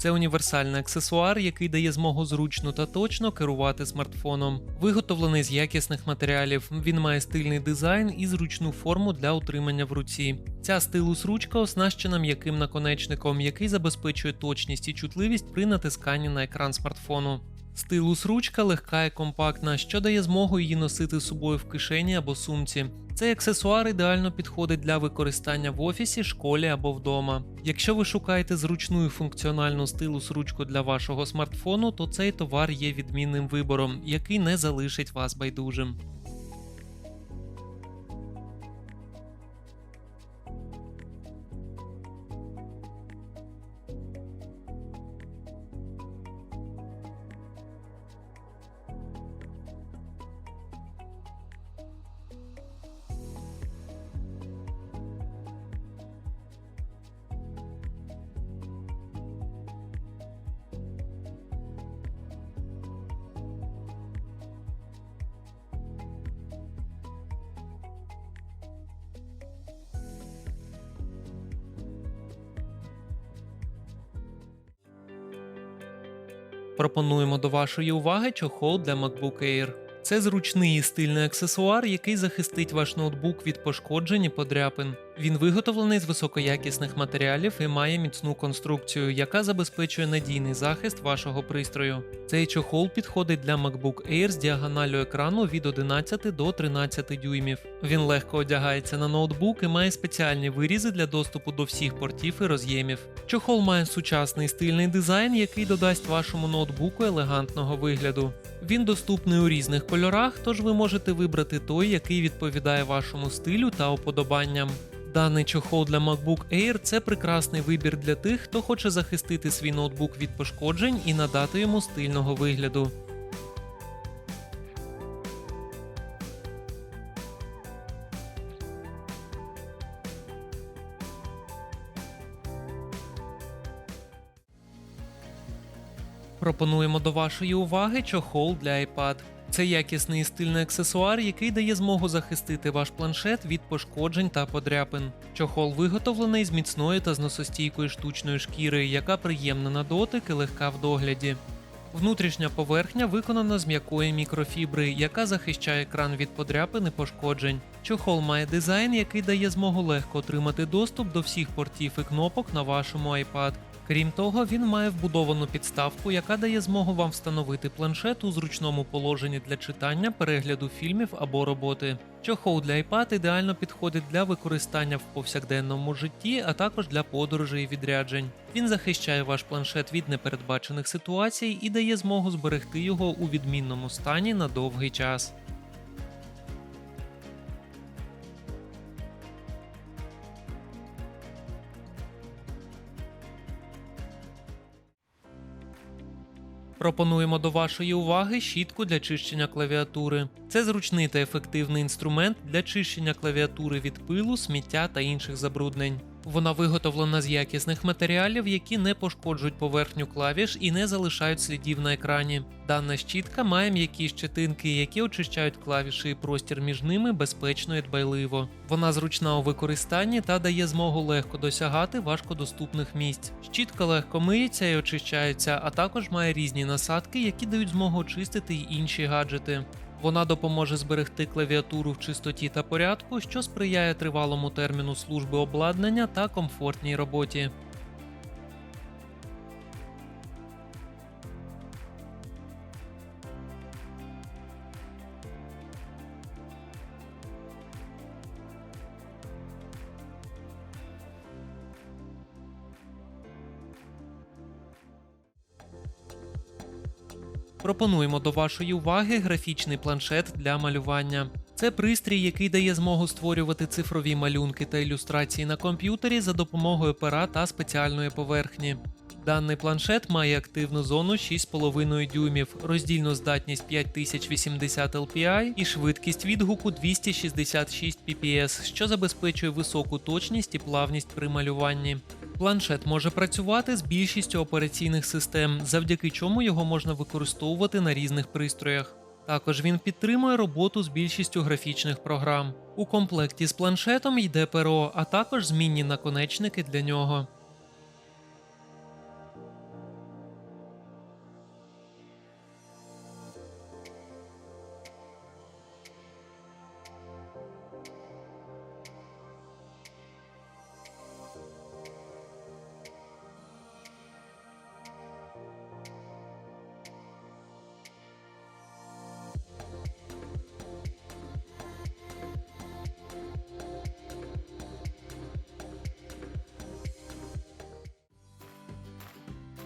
Це універсальний аксесуар, який дає змогу зручно та точно керувати смартфоном. Виготовлений з якісних матеріалів. Він має стильний дизайн і зручну форму для утримання в руці. Ця стилус ручка оснащена м'яким наконечником, який забезпечує точність і чутливість при натисканні на екран смартфону. Стилус ручка легка і компактна, що дає змогу її носити з собою в кишені або сумці. Цей аксесуар ідеально підходить для використання в офісі, школі або вдома. Якщо ви шукаєте зручну і функціональну стилус ручку для вашого смартфону, то цей товар є відмінним вибором, який не залишить вас байдужим. Пропонуємо до вашої уваги чохол для MacBook Air. Це зручний і стильний аксесуар, який захистить ваш ноутбук від пошкоджень і подряпин. Він виготовлений з високоякісних матеріалів і має міцну конструкцію, яка забезпечує надійний захист вашого пристрою. Цей чохол підходить для MacBook Air з діагоналю екрану від 11 до 13 дюймів. Він легко одягається на ноутбук і має спеціальні вирізи для доступу до всіх портів і роз'ємів. Чохол має сучасний стильний дизайн, який додасть вашому ноутбуку елегантного вигляду. Він доступний у різних кольорах, тож ви можете вибрати той, який відповідає вашому стилю та уподобанням. Даний чохол для MacBook Air це прекрасний вибір для тих, хто хоче захистити свій ноутбук від пошкоджень і надати йому стильного вигляду. Пропонуємо до вашої уваги чохол для iPad. Це якісний стильний аксесуар, який дає змогу захистити ваш планшет від пошкоджень та подряпин. Чохол виготовлений з міцної та зносостійкої штучної шкіри, яка приємна на дотик і легка в догляді. Внутрішня поверхня виконана з м'якої мікрофібри, яка захищає екран від подряпин і пошкоджень. Чохол має дизайн, який дає змогу легко отримати доступ до всіх портів і кнопок на вашому iPad. Крім того, він має вбудовану підставку, яка дає змогу вам встановити планшет у зручному положенні для читання, перегляду фільмів або роботи. Чохол для iPad ідеально підходить для використання в повсякденному житті, а також для подорожей і відряджень. Він захищає ваш планшет від непередбачених ситуацій і дає змогу зберегти його у відмінному стані на довгий час. Пропонуємо до вашої уваги щітку для чищення клавіатури. Це зручний та ефективний інструмент для чищення клавіатури від пилу, сміття та інших забруднень. Вона виготовлена з якісних матеріалів, які не пошкоджують поверхню клавіш і не залишають слідів на екрані. Дана щітка має м'які щетинки, які очищають клавіші і простір між ними безпечно і дбайливо. Вона зручна у використанні та дає змогу легко досягати важкодоступних місць. Щітка легко миється і очищається, а також має різні насадки, які дають змогу очистити й інші гаджети. Вона допоможе зберегти клавіатуру в чистоті та порядку, що сприяє тривалому терміну служби обладнання та комфортній роботі. Пропонуємо до вашої уваги графічний планшет для малювання. Це пристрій, який дає змогу створювати цифрові малюнки та ілюстрації на комп'ютері за допомогою пера та спеціальної поверхні. Даний планшет має активну зону 6,5 дюймів, роздільну здатність 5080 LPI і швидкість відгуку 266 pps, що забезпечує високу точність і плавність при малюванні. Планшет може працювати з більшістю операційних систем, завдяки чому його можна використовувати на різних пристроях. Також він підтримує роботу з більшістю графічних програм. У комплекті з планшетом йде перо, а також змінні наконечники для нього.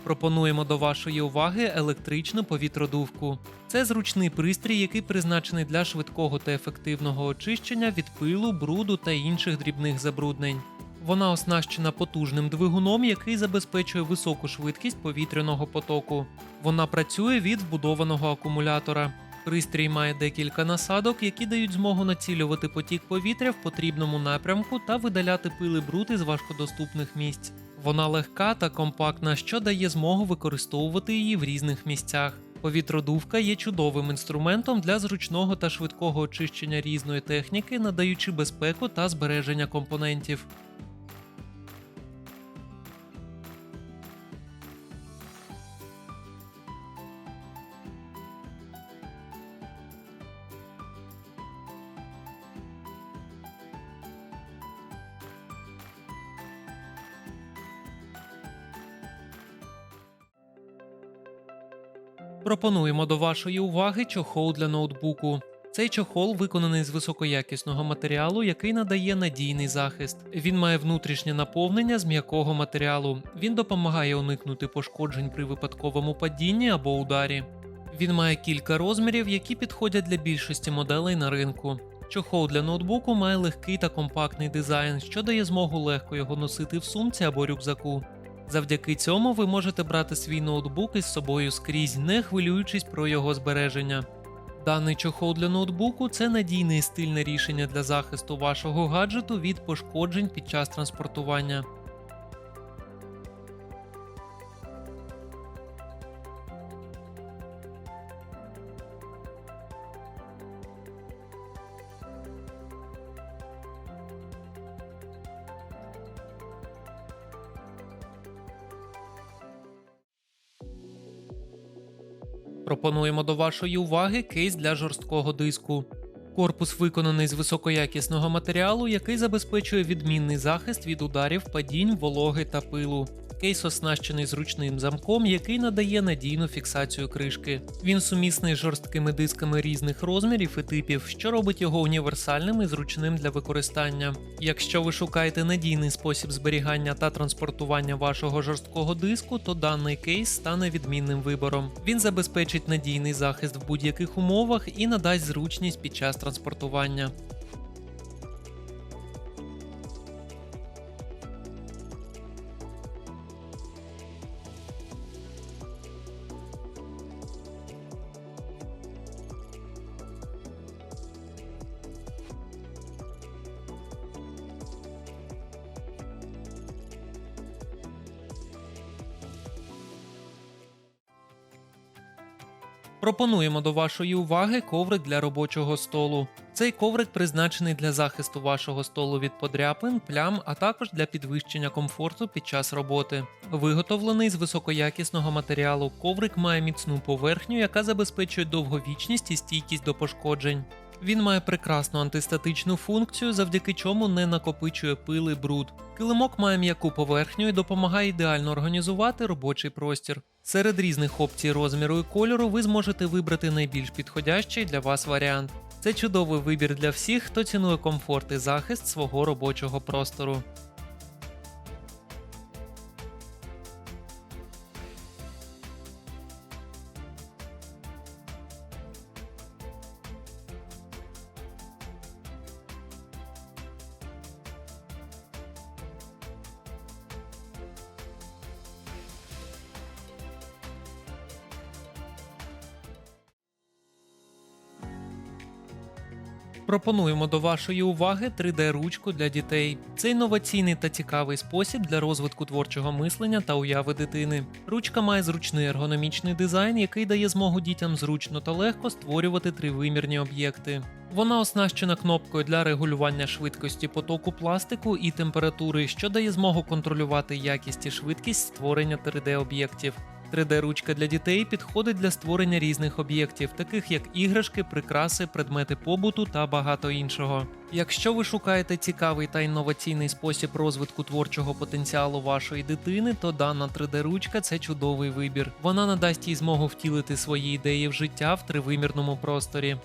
Пропонуємо до вашої уваги електричну повітродувку. Це зручний пристрій, який призначений для швидкого та ефективного очищення від пилу, бруду та інших дрібних забруднень. Вона оснащена потужним двигуном, який забезпечує високу швидкість повітряного потоку. Вона працює від вбудованого акумулятора. Пристрій має декілька насадок, які дають змогу націлювати потік повітря в потрібному напрямку та видаляти пили бруд із важкодоступних місць. Вона легка та компактна, що дає змогу використовувати її в різних місцях. Повітродувка є чудовим інструментом для зручного та швидкого очищення різної техніки, надаючи безпеку та збереження компонентів. Пропонуємо до вашої уваги чохол для ноутбуку. Цей чохол виконаний з високоякісного матеріалу, який надає надійний захист. Він має внутрішнє наповнення з м'якого матеріалу. Він допомагає уникнути пошкоджень при випадковому падінні або ударі. Він має кілька розмірів, які підходять для більшості моделей на ринку. Чохол для ноутбуку має легкий та компактний дизайн, що дає змогу легко його носити в сумці або рюкзаку. Завдяки цьому ви можете брати свій ноутбук із собою скрізь, не хвилюючись про його збереження. Даний чохол для ноутбуку це надійне і стильне рішення для захисту вашого гаджету від пошкоджень під час транспортування. Пропонуємо до вашої уваги кейс для жорсткого диску. Корпус виконаний з високоякісного матеріалу, який забезпечує відмінний захист від ударів, падінь, вологи та пилу. Кейс оснащений зручним замком, який надає надійну фіксацію кришки. Він сумісний з жорсткими дисками різних розмірів і типів, що робить його універсальним і зручним для використання. Якщо ви шукаєте надійний спосіб зберігання та транспортування вашого жорсткого диску, то даний кейс стане відмінним вибором. Він забезпечить надійний захист в будь-яких умовах і надасть зручність під час транспортування. Пропонуємо до вашої уваги коврик для робочого столу. Цей коврик призначений для захисту вашого столу від подряпин, плям, а також для підвищення комфорту під час роботи. Виготовлений з високоякісного матеріалу, коврик має міцну поверхню, яка забезпечує довговічність і стійкість до пошкоджень. Він має прекрасну антистатичну функцію, завдяки чому не накопичує пили бруд. Килимок має м'яку поверхню і допомагає ідеально організувати робочий простір. Серед різних опцій розміру і кольору ви зможете вибрати найбільш підходящий для вас варіант. Це чудовий вибір для всіх, хто цінує комфорт і захист свого робочого простору. Пропонуємо до вашої уваги 3D-ручку для дітей. Це інноваційний та цікавий спосіб для розвитку творчого мислення та уяви дитини. Ручка має зручний ергономічний дизайн, який дає змогу дітям зручно та легко створювати тривимірні об'єкти. Вона оснащена кнопкою для регулювання швидкості потоку пластику і температури, що дає змогу контролювати якість і швидкість створення 3D-об'єктів. 3D-ручка для дітей підходить для створення різних об'єктів, таких як іграшки, прикраси, предмети побуту та багато іншого. Якщо ви шукаєте цікавий та інноваційний спосіб розвитку творчого потенціалу вашої дитини, то дана 3D-ручка це чудовий вибір. Вона надасть їй змогу втілити свої ідеї в життя в тривимірному просторі.